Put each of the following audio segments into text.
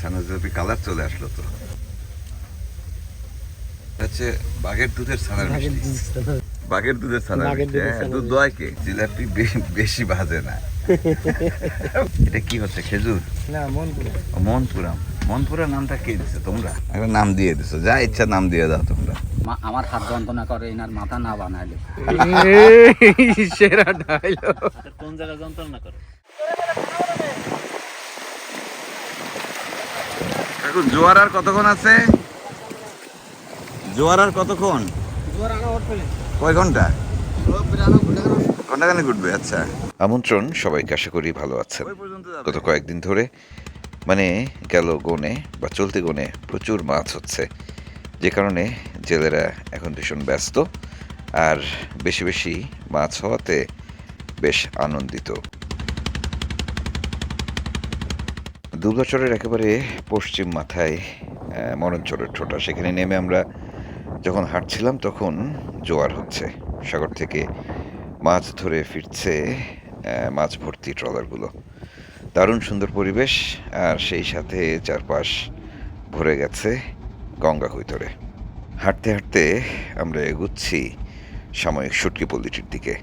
ছানা জিলাপি কালার চলে আসলো তো। হচ্ছে বাঘের দুধের ছানার মিষ্টি। বাঘের দুধের ছানার মিষ্টি হ্যাঁ, দুধ দোয় কে? জিলাপি বেশি ভাজে না। এটা কি হচ্ছে খেজুর? না মন মনপুরাম মনপুরা। নামটা কে দিছে তোমরা? একটা নাম দিয়ে দিছো যা ইচ্ছা নাম দিয়ে দাও তোমরা। আমার হাত যন্ত্রণা করে এনার মাথা না বানাইলে। সেরা ডায়লগ কোন জায়গায় যন্ত্রণা করে? জোয়ার আর কতক্ষণ আছে? জোয়ার আর কতক্ষণ? কয় ঘণ্টা? ঘন্টাখানে ঘুরবে আচ্ছা। আমন্ত্রণ সবাইকে আশা করি ভালো আছেন। গত কয়েকদিন ধরে মানে গেল গনে বা চলতি গনে প্রচুর মাছ হচ্ছে। যে কারণে জেলেরা এখন ভীষণ ব্যস্ত আর বেশি বেশি মাছ হওয়াতে বেশ আনন্দিত। দুর্গাচরের একেবারে পশ্চিম মাথায় মরণচরের ঠোঁটা। সেখানে নেমে আমরা যখন হাঁটছিলাম তখন জোয়ার হচ্ছে। সাগর থেকে মাছ ধরে ফিরছে মাছ ভর্তি ট্রলারগুলো। দারুণ সুন্দর পরিবেশ আর সেই সাথে চারপাশ ভরে গেছে গঙ্গা কৈতরে। হাঁটতে হাঁটতে আমরা এগুচ্ছি সাময়িক সুটকি পল্লীটির দিকে।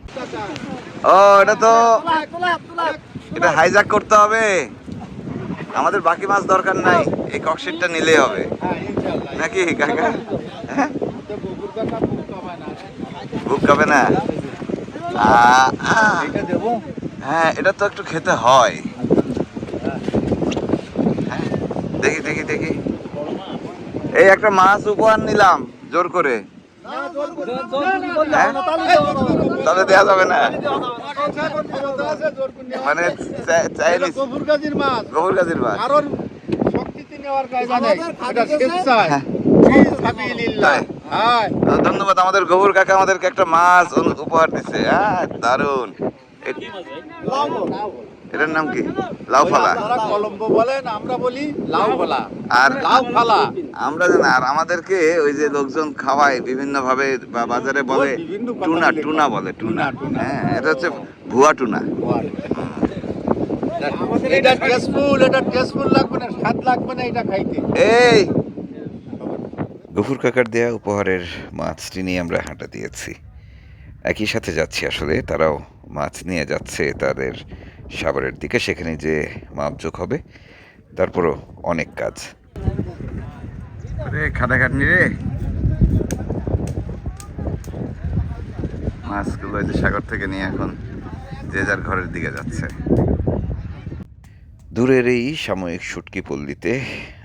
ও এটা তো এটা হাইজাক করতে হবে। আমাদের বাকি মাছ দরকার নাই এই ককশিটটা নিলেই হবে। নাকি কাকা? হ্যাঁ? বুক না। হ্যাঁ এটা তো একটু খেতে হয়। হ্যাঁ, দেখি দেখি দেখি। এই একটা মাছ উপহার নিলাম জোর করে। হ্যাঁ? তাহলে দেওয়া যাবে না। মানে গফুর গাজীর মাছ। গোবর গাছের মাছ কারোর শক্তিতে নেওয়ার কায়দা নেই এটা স্বেচ্ছায় হ্যাঁ। হ্যাঁ ধন্যবাদ আমাদের গোবর কাকা আমাদেরকে একটা মাছ উপহার দিচ্ছে হ্যাঁ দারুণ এটার নাম কি? লাউ ফালা। তারা কলম্বো বলেন আমরা বলি লাউ ফলা। আর লাউ ফালা। আমরা জানি আর আমাদেরকে ওই যে লোকজন খাওয়ায় বিভিন্ন ভাবে বা বাজারে বলে টুনা টুনা বলে টুনা। হ্যাঁ এটা হচ্ছে ভুয়া টুনা। এটা টেস্টফুল এটা টেস্টফুল লাগবে না স্বাদ লাগবে না এটা খাইতে। এই! গফুর কাকার দেয়া উপহারের মাছটি নিয়ে আমরা হাঁটা দিয়েছি। একই সাথে যাচ্ছি আসলে তারাও মাছ নিয়ে যাচ্ছে তাদের সাগরের দিকে সেখানে যে মাপযোগ হবে তারপরও অনেক কাজ। রে খাটাখাটনি রে। মাছগুলো যে সাগর থেকে নিয়ে এখন যে যার ঘরের দিকে যাচ্ছে। দূরের এই সাময়িক শুটকি পল্লীতে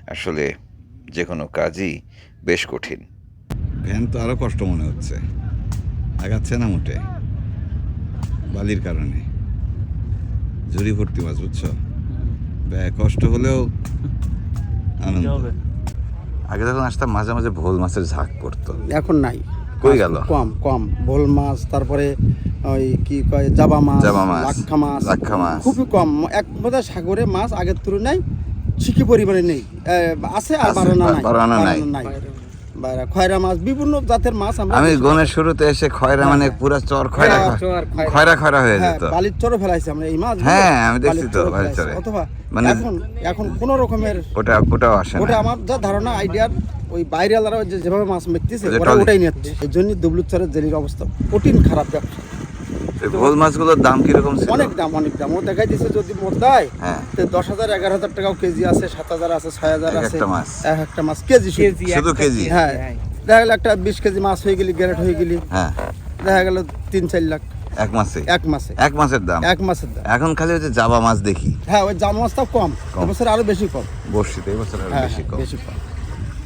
আসলে যে কোনো কাজই বেশ কঠিন। ভ্যান তো আরও কষ্ট মনে হচ্ছে। আগাচ্ছে না মোটে। বালির কারণে। ঝুড়ি ভর্তি মাছ বুঝছ? কষ্ট হলেও আনন্দ। আগে যখন আসতাম মাঝে মাঝে ভোল মাছের ঝাঁক পড়তো। এখন নাই। কই গেল? কম কম। ভোল মাছ তারপরে ওই কি কয় জাবা মাছ জাবা মাছ, লাক্ষা মাছ। লাক্ষা মাছ। খুবই কম। এক বোধহয় সাগরে মাছ আগের তুলনায় ঠিকই পরিমাণে নেই। আছে আর আছে, বারোনা নাই। বারোনা নাই। খয়রা মাছ বিভিন্ন জাতের মাছ আমরা আমি গনের শুরুতে এসে খয়রা মানে পুরা চর খয়রা হ্যাঁ, চর, খয়রা। খয়রা। খয়রা হয়ে হ্যাঁ যেত। বালির চরে ফেলাইছি আমরা এই মাছ হ্যাঁ, আমি দেখছি তো, বালির চরে। অথবা মানে- এখন এখন কোন রকমের ওটা ওটাও আসে ওটা আমার যা ধারণা আইডিয়ার ওই বাইরে যেভাবে মাছ টলি। ওটাই নিচ্ছে এই জন্য দুবলুচরের জেলির অবস্থা। কঠিন খারাপ ব্যবসা। এই ভোল মাছগুলোর দাম কীরকম ছিল? অনেক দাম অনেক দাম। ও দেখাই দিচ্ছে যদি মোট দেয় হ্যাঁ। তো দশ হাজার এগারো হাজার টাকাও কেজি আছে সাত হাজার আছে ছয় হাজার আছে। একটা মাছ। এক একটা মাছ কেজি শুধু। শুধু কেজি? হ্যাঁ। দেখা গেল একটা বিশ কেজি মাছ হয়ে গেলি গ্যারেট হয়ে গেলি। হ্যাঁ। দেখা গেল তিন চার লাখ। এক মাসে? এক মাসে। এক মাসের দাম? এক মাসের দাম। এখন খালি হচ্ছে জাবা মাছ দেখি। হ্যাঁ ওই জাম মাছটাও কম। কম। এবছর আরও বেশি কম। বর্ষিতে এবছর আরও হ্যাঁ বেশি কম। বেশি কম।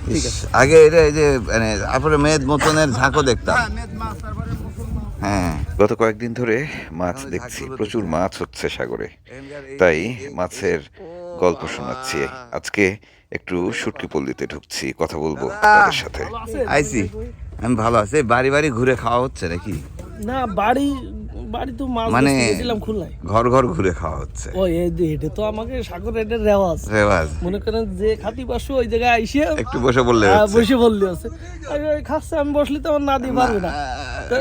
ঠিক ইস, আগে এটা এই যে মানে তারপরে মেদ মতনের ঝাঁকও দেখতাম। হ্যাঁ গত কয়েকদিন ধরে মাছ দেখছি প্রচুর মাছ হচ্ছে সাগরে। তাই মাছের গল্প শোনাচ্ছি। আজকে একটু শুটকি পল্লিতে ঢুকছি কথা বলব তাদের সাথে। আইসি। আমি ভালো আছি। বাড়ি বাড়ি ঘুরে খাওয়া হচ্ছে নাকি? না বাড়ি বাড়ি তো মাছ মানে গেছিলাম খুলনায়। ঘর ঘর ঘুরে খাওয়া হচ্ছে। ও এটা তো আমাকে সাগর এটার রেওয়াজ। রেওয়াজ। মনে করেন যে খাতি পাশু ওই জায়গায় আইসে একটু বসে বললে বসে বললে আছে ওই খাচ্ছে আমি বসলে তো আমার না দিয়ে পারবে না।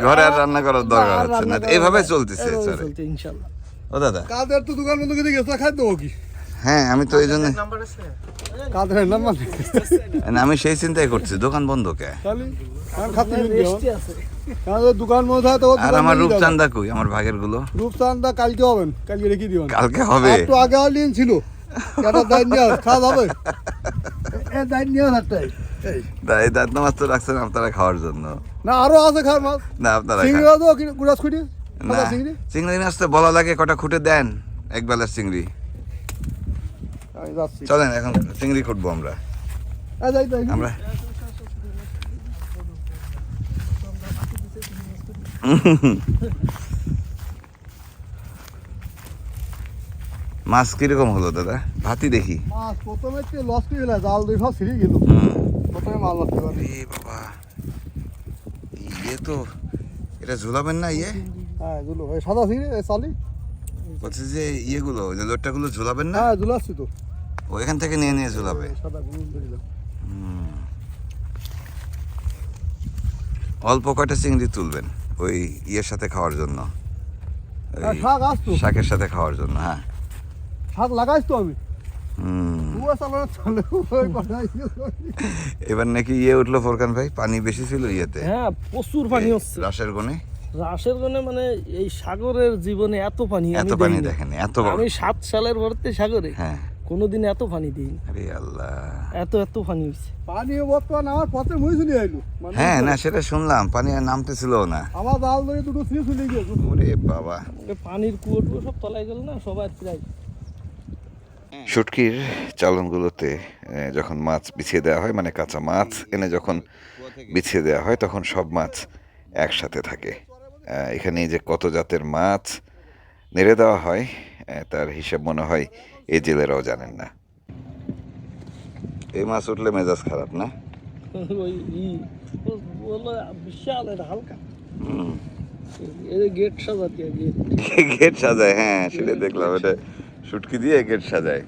ঘরে আর রান্না করার দরকার আছে হচ্ছে না। এইভাবে চলতেছে চলে। ইনশাল্লাহ। ও দাদা। কাদের তো দোকান বন্ধ করে গেছে খাই দেবো কি? হ্যাঁ আমি তো এই জন্য কাদের নাম্বার আমি সেই চিন্তাই করছি দোকান বন্ধ কে? দোকান মধ্যে হয় তো আর আমার রূপচান্দা কই আমার ভাগেরগুলো? রূপচান্দা কালকে হবেন কালকে রেখে দিবেন কালকে হবে। একটু আগে আলিন ছিল। একটা দাইন নিয়ে খাওয়া যাবে এ দাইন নিয়ে আস একটাই। দাঁত মাছ তো রাখছেন আপনারা খাওয়ার জন্য। না আরও আছে খাওয়ার মাছ। না আপনারা চিংড়ি গুড়াস খুঁটি? না চিংড়ি? চিংড়ি মাছ তো বলা লাগে কটা খুঁটে দেন এক বেলার চিংড়ি। আমি যাচ্ছি। চলেন এখন চিংড়ি খুঁটবো আমরা। আমরা মাছ কীরকম হলো দাদা? ভাতি দেখি। মাছ প্রথমে একটু লস করে গেলে জাল দুই ছিঁড়ে গেল। প্রথমে মারতে পারি বাবা ইয়ে তো এটা ঝুলাবেন না ইয়ে? হ্যাঁ সাদা চালি। বলছে যে ইয়েগুলো লোটটাগুলো ঝুলাবেন না? হ্যাঁ জুলাচ্ছি তো। ও এখান থেকে নিয়ে নিয়ে ঝুলাবে। অল্প কয়টা চিংড়ি তুলবেন ওই ইয়ের সাথে খাওয়ার জন্য? শাকের সাথে খাওয়ার জন্য হ্যাঁ। শাক লাগাইছ তো আমি। এবার নাকি ইয়ে উঠল ফোরকান ভাই পানি বেশি ছিল ইয়েতে? হ্যাঁ প্রচুর পানি হচ্ছে। রাসের গনে? রাশের গনে মানে এই সাগরের জীবনে এত পানি এত পানি দেখিনি। এত আমি সাত সালের ভর্তি সাগরে। হ্যাঁ। কোনোদিন এত পানি দিই আরে আল্লাহ। এত এত পানি হয়েছে পানি বর্তমান আমার পথে মই চলে আইলো। মানে হ্যাঁ না সেটা শুনলাম পানি আর নামতেছিল না। আমার জাল ধরে দুটো ছিঁড়ে চলে গিয়েছে। ওরে বাবা। পানির কুয়ো টুয়ো সব তলায় গেল না সবাই প্রায় শুটকির চালনগুলোতে যখন মাছ বিছিয়ে দেওয়া হয় মানে কাঁচা মাছ এনে যখন বিছিয়ে দেওয়া হয় তখন সব মাছ একসাথে থাকে। আহ, এখানে যে কত জাতের মাছ নেড়ে দেওয়া হয় তার হিসাব মনে হয় এই জেলেরাও জানেন না। এই মাছ উঠলে মেজাজ খারাপ না? বিশাল এটা হালকা। গেট সাজাতে গেট গেট সাজায় হ্যাঁ সেটা দেখলাম এটা শুটকি দিয়ে গেট সাজায়।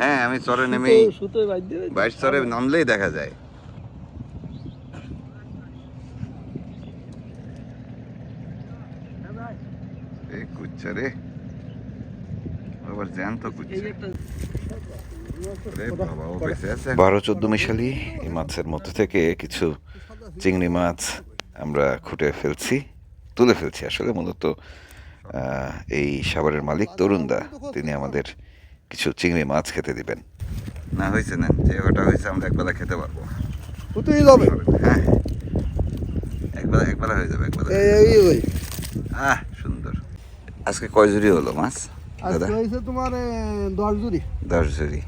হ্যাঁ আমি চরে সুতোয় বাইশ চরে নামলেই দেখা যায়। এ কুচ্চা রে আবার জ্যান্ত কুচ্চা বারো চোদ্দ মিশালি এই মাছের মধ্যে থেকে কিছু চিংড়ি মাছ আমরা খুঁটে ফেলছি তুলে ফেলছি আসলে মূলত এই সাভারের মালিক তরুণদা। তিনি আমাদের কিছু চিংড়ি মাছ খেতে দিবেন। না হয়েছে না। যে ওটা হয়েছে আমরা একবেলা খেতে পারব। হ্যাঁ। একবেলা একবেলা হয়ে যাবে একবেলা। আহ আজকে কয় জুড়ি হলো মাছ? দাদা? আজকে হয়েছে তোমার দশ জুড়ি। দশ জুড়ি।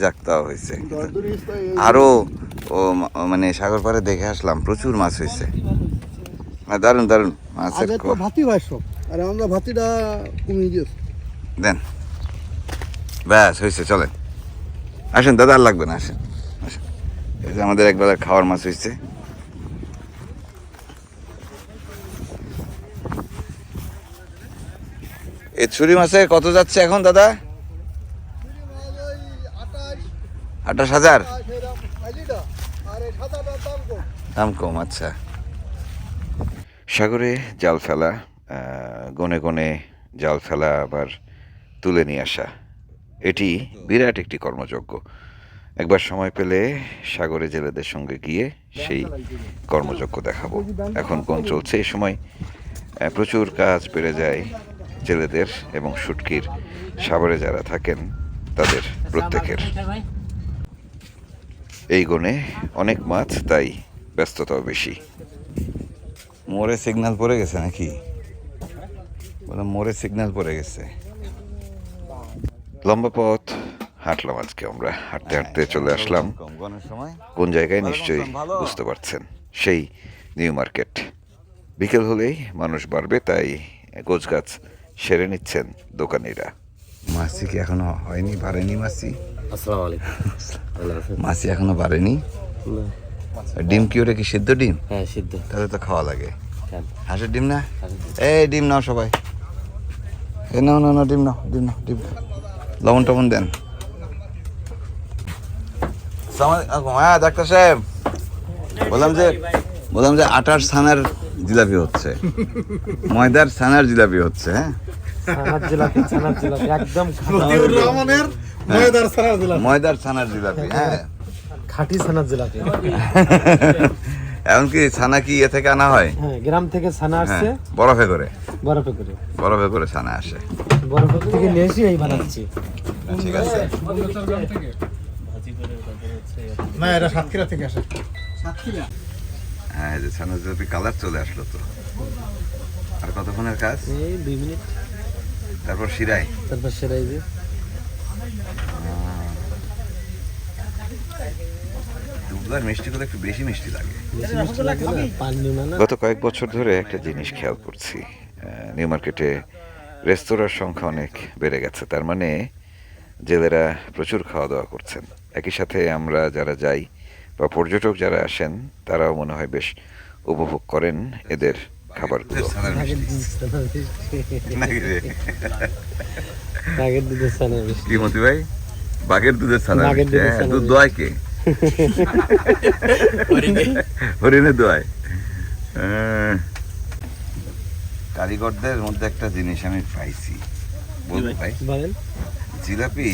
যাক তাও হয়েছে দশ জুড়ি তো এই- আরও ও মানে সাগর পাড়ে দেখে আসলাম প্রচুর মাছ হয়েছে দারুণ দারুণ মাছের ভাতি সব আর আমরা ভাতিটা দেন। ব্যাস হয়েছে চলেন। আসেন দাদা আর লাগবে না আসেন আসেন। এই যে আমাদের একবেলা খাওয়ার মাছ হয়েছে এই ছুরি কত যাচ্ছে এখন, দাদা? আঠাশ হাজার? দাম কম আচ্ছা। সাগরে জাল ফেলা গনে গনে জাল ফেলা আবার তুলে নিয়ে আসা, এটি বিরাট একটি কর্মযজ্ঞ একবার সময় পেলে সাগরে জেলেদের সঙ্গে গিয়ে সেই কর্মযজ্ঞ দেখাবো। এখন কোন চলছে এই সময় প্রচুর কাজ বেড়ে যায় জেলেদের এবং শুটকির সাগরে যারা থাকেন তাদের প্রত্যেকের। এই গণে অনেক মাছ তাই ব্যস্ততাও বেশি। মোড়ে সিগন্যাল পড়ে গেছে নাকি? বলে মোড়ে সিগন্যাল পড়ে গেছে। লম্বা পথ হাঁটলাম আজকে আমরা। হাঁটতে হাঁটতে চলে আসলাম। কোন জায়গায় নিশ্চয়ই বুঝতে পারছেন। সেই নিউ মার্কেট। বিকেল হলেই মানুষ বাড়বে তাই গোছগাছ সেরে নিচ্ছেন দোকানিরা। মাসি কি এখনও হয়নি? বাড়েনি মাসি? আসসালামু আলাইকুম। মাসি এখনও বাড়েনি? ডিম কি ওটা কি সিদ্ধ ডিম? হ্যাঁ সিদ্ধ। তাহলে তো খাওয়া লাগে। হাঁসের ডিম না? এই ডিম নাও সবাই। এ নাও নাও নাও ডিম নাও ডিম নাও ডিম। লবণ টবণ দেন। হ্যাঁ ডাক্তার সাহেব। বললাম যে বললাম যে আটার ছানার জিলাপি হচ্ছে। ময়দার ছানার জিলাপি হচ্ছে হ্যাঁ? একদম ময়দার ছানার জিলাপি। হ্যাঁ? খাঁটি ছানার জিলাপি। এমনকি ছানা কি ইয়ে থেকে আনা হয়? হ্যাঁ গ্রাম থেকে ছানা আসছে। হ্যাঁ বরফে করে। বরফে করে। বরফে করে ছানা আসে। বরফে থেকে নিয়ে এসে এই বানাচ্ছি ঠিক আছে। না এটা সাতক্ষীরা থেকে আসে। সাতক্ষীরা? হ্যাঁ এই যে ছানার কালার চলে আসলো তো। আর কতক্ষণের কাজ? এই দুই মিনিট। তারপর শিরাই তারপর সেরাই যে। দুধবার মিষ্টি করে একটু বেশি মিষ্টি লাগে। গত কয়েক বছর ধরে একটা জিনিস খেয়াল করছি। আহ, নিউ মার্কেটে রেস্তোরাঁর সংখ্যা অনেক বেড়ে গেছে। তার মানে জেলেরা প্রচুর খাওয়া দাওয়া করছেন। একই সাথে আমরা যারা যাই বা পর্যটক যারা আসেন তারাও মনে হয় বেশ উপভোগ করেন এদের খাবারগুলো। আগের দুধের ছানা কি মতি ভাই বাঘের দুধের ছানা বাঘের হ্যাঁ, দুধ দোয়ায় কে? হরিণের দোয়ায়। আহ, কারিগরদের মধ্যে একটা জিনিস আমি পাইছি। বলব ভাই। জিলাপি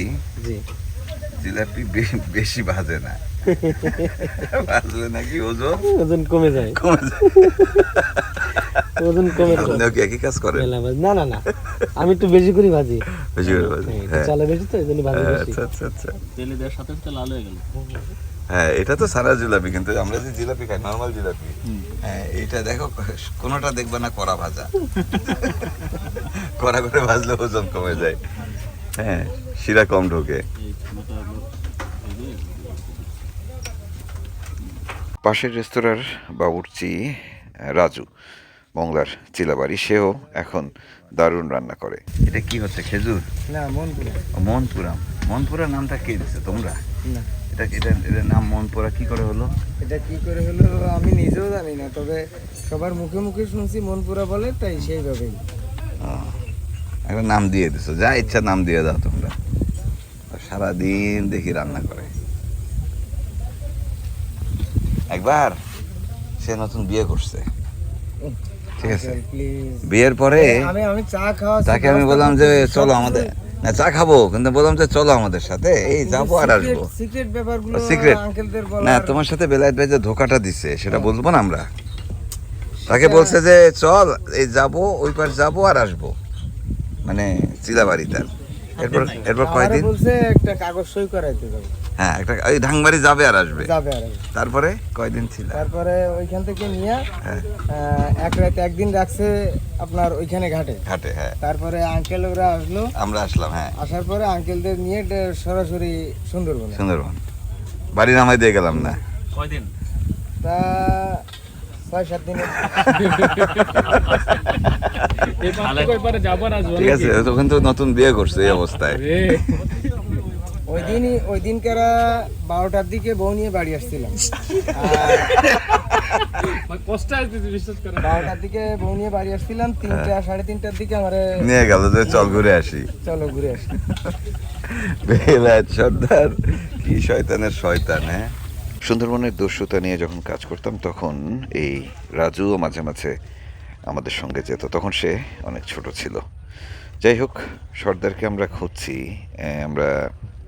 জিলাপি বেশি ভাজে না। ভাজলে নাকি ওজন? ওজন কমে যায়। কমে যায়। ওজন কমে যায়। আপনিও কি একই কাজ করেন? মেলা ভাজি। না না না। আমি একটু বেশি করে ভাজি। বেশি করে ভাজেন? হ্যাঁ, হ্যাঁ। চলে বেশি তো এই জন্য ভাজি বেশি। আচ্ছা আচ্ছা আচ্ছা। তেলে দেওয়ার সাথে সাথে লাল হয়ে গেল। হ্যাঁ এটা তো সারা জিলাপি কিন্তু আমরা যে জিলাপি খাই নর্মাল জিলাপি হ্যাঁ এটা দেখো কোনোটা দেখবে না কড়া ভাজা। কড়া করে ভাজলে ওজন কমে যায়। হ্যাঁ শিরা কম ঢোকে। পাশের রেস্তোরাঁর বাবুর্চি রাজু মংলার চিলাবাড়ি সেও এখন দারুণ রান্না করে। এটা কি হচ্ছে খেজুর? না মন করে মনপুরা। মনপুরা নামটা কে দিছে তোমরা? না। এটা এটা এটার নাম মনপুরা কি করে হলো? এটা কি করে হলো আমি নিজেও জানি না তবে সবার মুখে মুখে শুনছি মনপুরা বলে তাই সেইভাবেই। একটা নাম দিয়ে দিছো। যা ইচ্ছা নাম দিয়ে দাও তোমরা। সারাদিন দেখি রান্না করে। একবার সে নতুন বিয়ে করছে। ঠিক আছে। বিয়ের পরে তাকে আমি বললাম যে চলো আমাদের না চা খাব কিন্তু বললাম যে চলো আমাদের সাথে। এই যাব আর আসব। সিক্রেট না তোমার সাথে বেলায়েত ভাই যে ধোকাটা দিছে সেটা বলব না আমরা? তাকে বলছে যে চল এই যাব ওই পার যাব আর আসব। মানে চিলাবাড়ি তার এরপর এরপর কয়দিন? বলছে একটা কাগজ সই করাইতে যাবে। হ্যাঁ একটা ওই ঢাংবাড়ি যাবে আর আসবে। যাবে আর আসবে। তারপরে কয়দিন ছিল? তারপরে ওইখান থেকে নিয়ে হ্যাঁ। আহ, এক রাত একদিন রাখছে আপনার ওইখানে ঘাটে। ঘাটে হ্যাঁ। তারপরে আঙ্কেল ওরা আসলো। আমরা আসলাম হ্যাঁ। আসার পরে আঙ্কেলদের নিয়ে ডে- সরাসরি সুন্দরবনে। সুন্দরবন। বাড়ি নামাই দিয়ে গেলাম না। কয়দিন? তা ছয় সাত দিনে। ঠিক আছে তখন তো নতুন বিয়ে করছে এই অবস্থায়। ওই দিনই ওই দিনকারা বারোটার দিকে বউ নিয়ে বাড়ি আসছিলাম। কষ্ট আসতেছে বিশ্বাস করে বারোটার দিকে বউ নিয়ে বাড়ি আসছিলাম তিনটা সাড়ে তিনটার দিকে আমারে নিয়ে গেল যে চল ঘুরে আসি। চলো ঘুরে আসি। সর্দার কি শয়তানের শয়তান হ্যাঁ? সুন্দরবনের দস্যুতা নিয়ে যখন কাজ করতাম তখন এই রাজুও মাঝে মাঝে আমাদের সঙ্গে যেত। তখন সে অনেক ছোট ছিল। যাই হোক সর্দারকে আমরা খুঁজছি আমরা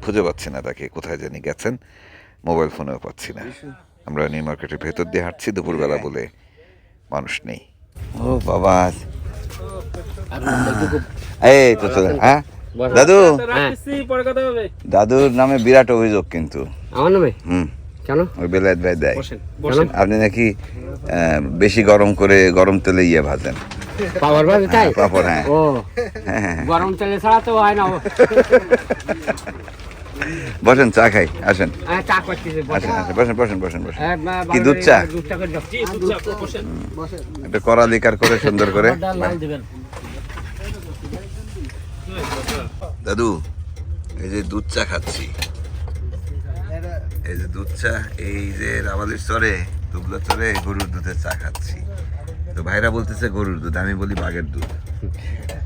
খুঁজে পাচ্ছি না তাকে কোথায় জানি গেছেন মোবাইল ফোনেও পাচ্ছি না। আমরা নিউ মার্কেটের ভেতর দিয়ে হাঁটছি দুপুরবেলা বলে মানুষ নেই। ও বাবা। এই তো হ্যাঁ? দাদু? দাদুর নামে বিরাট অভিযোগ কিন্তু। আমার নামে? হুম। কেন? ওই বেলায়েত ভাই দেয়। বসেন বসেন। আপনি নাকি বেশি গরম করে গরম তেলে ইয়ে ভাজেন। তাই? পাপড় হ্যাঁ। ও হ্যাঁ, হ্যাঁ। গরম তেলে ছাড়া তো হয় না। বসেন চা খাই আসেন। হ্যাঁ, আসেন আসেন বসেন বসেন বসেন বসেন। হ্যাঁ, কি দুধ চা? দুধটা করে দাও জি দুধ চা বসেন। একটা কড়া লিকার করে সুন্দর করে। দাদু এই যে দুধ চা খাচ্ছি। এই যে দুধ চা এই যে রাবালির চরে দুবলা চরে গরুর দুধের চা খাচ্ছি। তো ভাইরা বলতেছে গরুর দুধ আমি বলি বাঘের দুধ।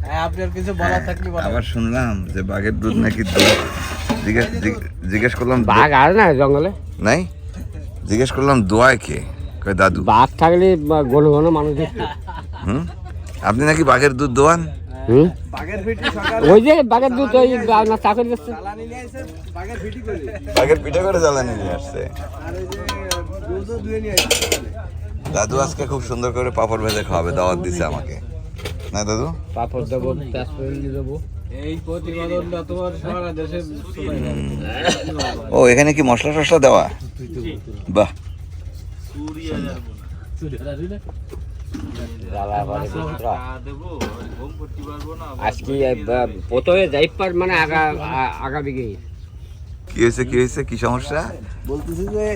হ্যাঁ, আপনার কিছু বলা থাকলে আবার শুনলাম যে বাঘের দুধ নাকি দুধ। জিজ্ঞেস করলাম বাঘ আর না জঙ্গলে? নাই? জিজ্ঞেস করলাম দোয়ায় কে? কয় দাদু। বাঘ থাকলে বা ঘন ঘন মানুষ দেখতো। হুম? আপনি নাকি বাঘের দুধ দোয়ান? ওই যে বাঘের দুধ ওই না চাকরি দিচ্ছে। জ্বালানি নিয়ে আইছে বাঘের ভিটি করে। বাঘের পিঠে করে জ্বালানি নিয়ে আসছে। দাদু আজকে খুব সুন্দর করে পাপড় ভেজে খাওয়াবে দাওয়াত দিছে আমাকে। না দাদু? পাপড় দেবো দেবো। এই প্রতিবেদনটা তোমার সারা দেশে ও এখানে কি মশলা টসলা দেওয়া? বাহ। আজকে প্রথমে যাই পার মানে আগা আগা দিকে কি হয়েছে কি হয়েছে? কি সমস্যা? বলতেছি যে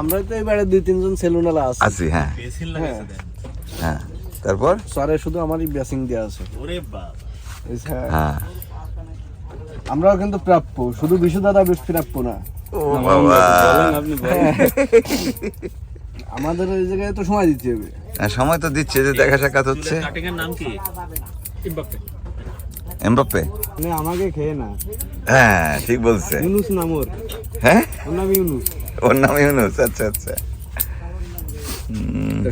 আমরা তো এবারে দুই তিনজন সেলুনালা আছে। আছি হ্যাঁ। হ্যাঁ। হ্যাঁ। তারপর? সরে শুধু আমারই ব্যাসিং দেওয়া আছে। হ্যাঁ। আমরাও কিন্তু প্রাপ্য শুধু বিশু দাদা বেশ প্রাপ্য না। ও বাবা। আমাদের ওই জায়গায় তো সময় দিতে হবে। হ্যাঁ, সময় তো দিচ্ছে যে দেখা সাক্ষাৎ হচ্ছে। এমবাপ্পে। মানে আমাকে খেয়ে না। হ্যাঁ ঠিক বলছে। ইউনুস নামর। হ্যাঁ? ওর নাম ইউনুস। ওর নাম ইউনুস আচ্ছা আচ্ছা।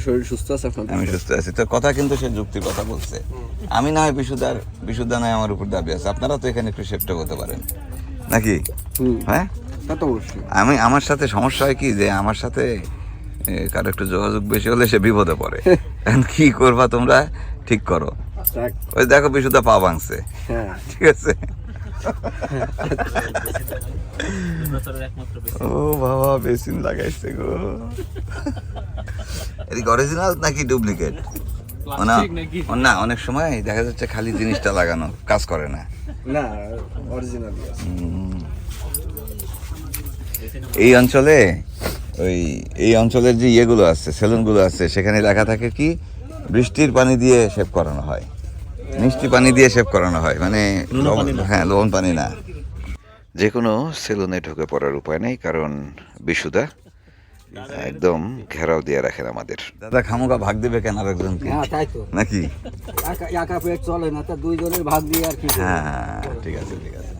শরীর সুস্থ আছে আপনার? আমি সুস্থ আছি। তো কথা কিন্তু সে যুক্তির কথা বলছে। আমি না হয় বিশুদার নয় আমার উপর দাবি আছে। আপনারা তো এখানে একটু সেফটা হতে পারেন। নাকি? হ্যাঁ? তা তো অবশ্যই। আমি আমার সাথে সমস্যা হয় কি? যে আমার সাথে কারও একটু যোগাযোগ বেশি হলে সে বিপদে পড়ে। এখন কি করবা তোমরা? ঠিক করো। ওই দেখো বিশুদ্ধা পা ভাঙছে। হ্যাঁ। ঠিক আছে? ও বাবা বেসিন লাগাইছে গো। এদিকে অরিজিনাল নাকি ডুপ্লিকেট না অনেক সময় দেখা যাচ্ছে খালি জিনিসটা লাগানো কাজ করে না। না অরিজিনাল এই অঞ্চলে ওই এই অঞ্চলের যে ইয়েগুলো আছে সেলুনগুলো আছে সেখানে লেখা থাকে কি বৃষ্টির পানি দিয়ে শেভ করানো হয়। মিষ্টি পানি দিয়ে শেভ করানো হয় মানে হ্যাঁ লবণ পানি না। যে কোনো সেলুনে ঢুকে পড়ার উপায় নেই কারণ বিশুদা একদম ঘেরাও দিয়ে রাখেন আমাদের। দাদা খামুকা ভাগ দেবে কেন আর একজনকে হ্যাঁ তাই তো। নাকি? একা একা পেট চলে না তা দুইজনের ভাগ দিয়ে আর কি হ্যাঁ ঠিক আছে ঠিক আছে।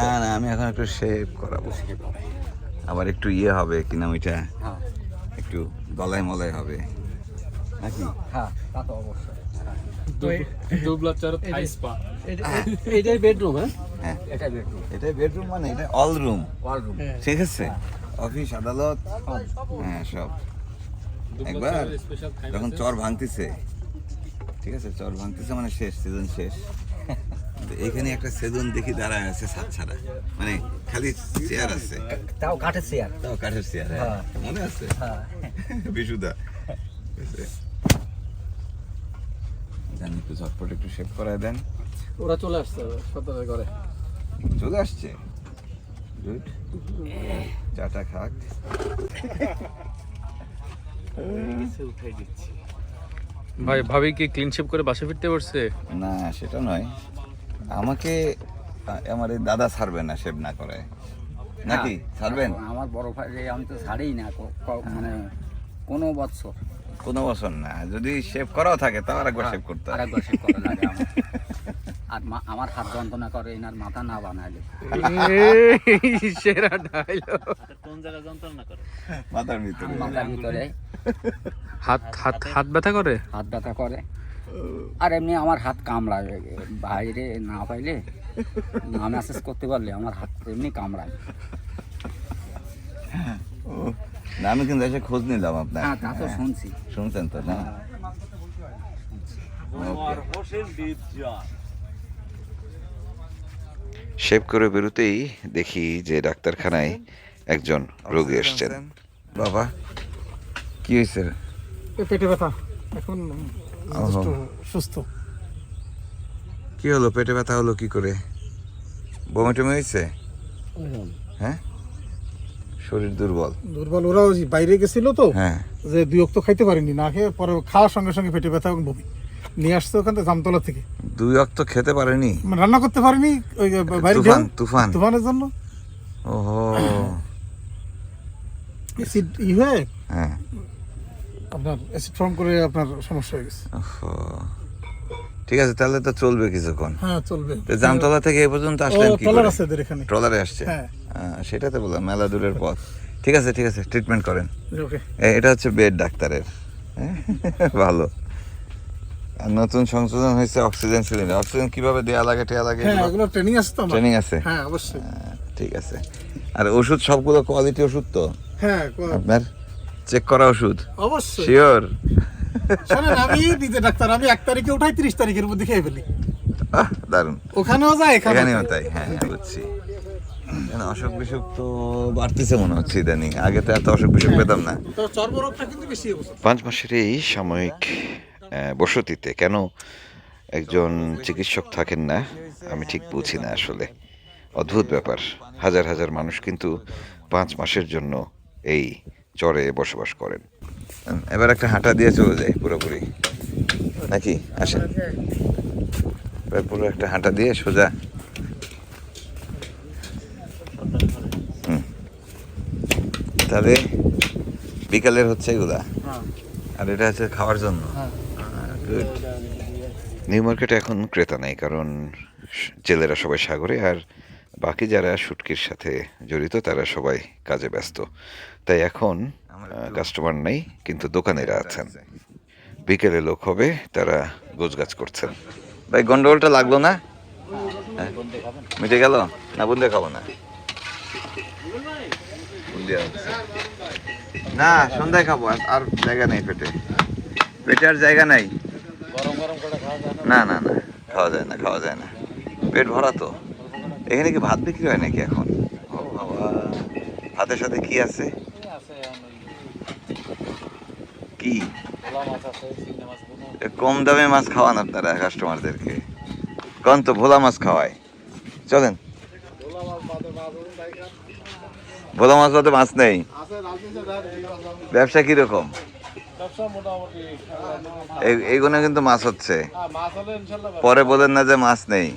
না না আমি এখন একটু শেভ করাবো। আবার একটু ইয়ে হবে কি নাম এটা হ্যাঁ। একটু গলায় মলায় হবে। নাকি? হ্যাঁ তা তো অবশ্যই। এটাই বেডরুম হ্যাঁ? হ্যাঁ। এটাই বেডরুম মানে এটা অল রুম ওয়াল রুম ঠিক আছে? অফিস আদালত হ্যাঁ সব। একবার যখন চর ভাঙতেছে। ঠিক আছে? চর ভাঙতেছে মানে শেষ সিজন শেষ। তো এইখানে একটা সেজন দেখি দাঁড়ায় আছে সাত ছাড়া। মানে খালি চেয়ার আছে। তাও কাঠের চেয়ার তাও কাঠের চেয়ার হ্যাঁ। মনে আছে? হ্যাঁ। বিশুদা। জানি একটু ঝটপট একটু শেভ করায় দেন। ওরা চলে আসছে সতেরো করে চলে আসছে? গুড চাটা খাক। ভাই ভাবি কি ক্লিন শেপ করে বাসা ফিরতে পারছে না সেটা নয়। আমাকে আমার এই দাদা ছাড়বে না শেভ না করে। নাকি? ছাড়বেন? আমার বড় ভাই আমি তো ছাড়েই না মানে কোনো বছর কোনো বছর না। যদি শেভ করাও থাকে তাও আর একবার শেভ করতে হয়। আরেকবার সে করা লাগে আমার। আর মা- আমার হাত যন্ত্রণা করে এনার মাথা না বানাইলে। সেরা ডায়লগ মাথার ভিতরে। মাথার ভিতরে। হাত হাত হাত ব্যথা করে? হাত ব্যথা করে। আর এমনি আমার হাত কামড়ায়। বাইরে না পাইলে না মেসেজ করতে পারলে আমার হাত এমনি কামড়ায়। না আমি কিন্তু এসে খোঁজ নিলাম আপনার। হ্যাঁ তা তো হ্যাঁ, শুনছি। শুনছেন তো না? শেভ করে বেরোতেই দেখি যে ডাক্তারখানায় একজন রোগী এসছেন। বাবা কি হয়েছে? পেটে ব্যথা। এখন সুস্থ। কি হলো পেটে ব্যথা হলো কি করে? বমি টমি হয়েছে? হ্যাঁ? শরীর দুর্বল। দুর্বল ওরা ওই বাইরে গেছিল তো হ্যাঁ। যে দুই অক্ত খাইতে পারিনি না খেয়ে পরে খাওয়ার সঙ্গে সঙ্গে পেটে ব্যথা এবং বমি। নিয়ে আসছে ওখান থেকে জামতলা থেকে। দুই অক্ত খেতে পারেনি? মানে রান্না করতে পারিনি ওই বাইরে তুফান তুফান। তুফানের জন্য? ওহো। অ্যাসিড ই হয়ে হ্যাঁ। আপনার অ্যাসিড ফর্ম করে আপনার সমস্যা হয়ে গেছে। ওহো। ঠিক আছে তাহলে তো চলবে কিছুক্ষণ। হ্যাঁ চলবে। জামতলা থেকে এ পর্যন্ত আসলেন কি ট্রলার আছে এখানে। ট্রলারে আসছে? হ্যাঁ। আহ, সেটাতে বললাম মেলা দূরের পথ। ঠিক আছে ঠিক আছে ট্রিটমেন্ট করেন। ওকে। এটা হচ্ছে বেড ডাক্তারের? ভালো। নতুন সংশোধন হয়েছে অক্সিজেন সিলিন্ডার অক্সিজেন কীভাবে দেয়া লাগে টেয়া লাগে হ্যাঁ এগুলো? ট্রেনিং আছে তো ট্রেনিং আছে? হ্যাঁ অবশ্যই। ঠিক আছে। আর ওষুধ সবগুলো কোয়ালিটি ওষুধ তো? হ্যাঁ আপনার? চেক করা ওষুধ? অবশ্যই। শিওর শোনেন আমি নিজে ডাক্তার আমি এক তারিখে উঠাই তিরিশ তারিখের মধ্যে খেয়ে ফেলি। আহ দারুণ। ওখানেও যায় এখানেও তাই হ্যাঁ হ্যাঁ, বুঝছি। অসুখ বিসুখ তো বাড়তেছে মনে হচ্ছে ইদানিং। আগে তো এত অসুখ বিসুখ পেতাম না। তো চর্মরোগটা কিন্তু বেশি এবছর পাঁচ মাসের এই সাময়িক বসতিতে কেন একজন চিকিৎসক থাকেন না আমি ঠিক বুঝি না আসলে। অদ্ভুত ব্যাপার। হাজার হাজার মানুষ কিন্তু পাঁচ মাসের জন্য এই চরে বসবাস করেন। এবার একটা হাঁটা দিয়ে চলে যায় পুরোপুরি। নাকি? আসেন। এবার পুরো একটা হাঁটা দিয়ে সোজা। হুম। তাহলে বিকালের হচ্ছে এগুলা। আর এটা হচ্ছে খাওয়ার জন্য। গুড নিউ মার্কেটে এখন ক্রেতা নেই কারণ জেলেরা সবাই সাগরে আর বাকি যারা শুটকির সাথে জড়িত তারা সবাই কাজে ব্যস্ত। তাই এখন কাস্টমার নেই কিন্তু দোকানেরা আছেন। বিকেলে লোক হবে তারা গোছগাছ করছেন। ভাই গন্ডগোলটা লাগল না? হ্যাঁ? মিটে গেল? না বুন্দে খাব না। না সন্ধ্যায় খাব আর- আর জায়গা নেই পেটে। পেটে আর জায়গা নাই। না না না খাওয়া যায় না খাওয়া যায় না। পেট ভরা তো। এখানে কি ভাত বিক্রি হয় নাকি এখন? ভাতের সাথে কি আছে? কি? কম দামে মাছ খাওয়ান আপনারা কাস্টমারদেরকে। কন তো, ভোলা মাছ খাওয়ায়। চলেন। ভোলা মাছ মাছ নেই। ব্যবসা কীরকম? এইগুলো কিন্তু মাছ হচ্ছে। পরে বলেন না যে মাছ নেই।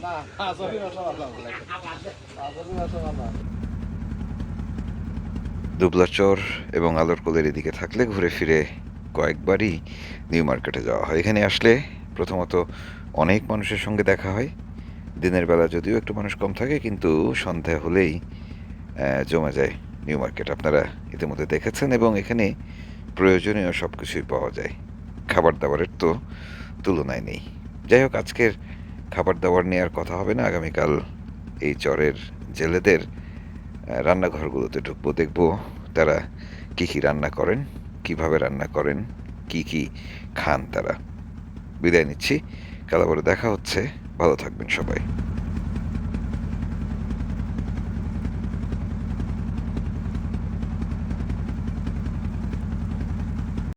দুবলাচর এবং আলোর আলোরকোলের এদিকে থাকলে ঘুরে ফিরে কয়েকবারই নিউ মার্কেটে যাওয়া হয়। এখানে আসলে প্রথমত অনেক মানুষের সঙ্গে দেখা হয়। দিনের বেলা যদিও একটু মানুষ কম থাকে কিন্তু সন্ধ্যা হলেই জমে যায় নিউ মার্কেট। আপনারা ইতিমধ্যে দেখেছেন এবং এখানে প্রয়োজনীয় সব কিছুই পাওয়া যায়। খাবার দাবারের তো তুলনায় নেই। যাই হোক, আজকের খাবার দাবার নিয়ে আর কথা হবে না। আগামীকাল এই চরের জেলেদের রান্নাঘরগুলোতে ঢুকবো, দেখব তারা কী কী রান্না করেন, কীভাবে রান্না করেন, কি কি খান তারা। বিদায় নিচ্ছি। কাল আবার দেখা হচ্ছে। ভালো থাকবেন সবাই।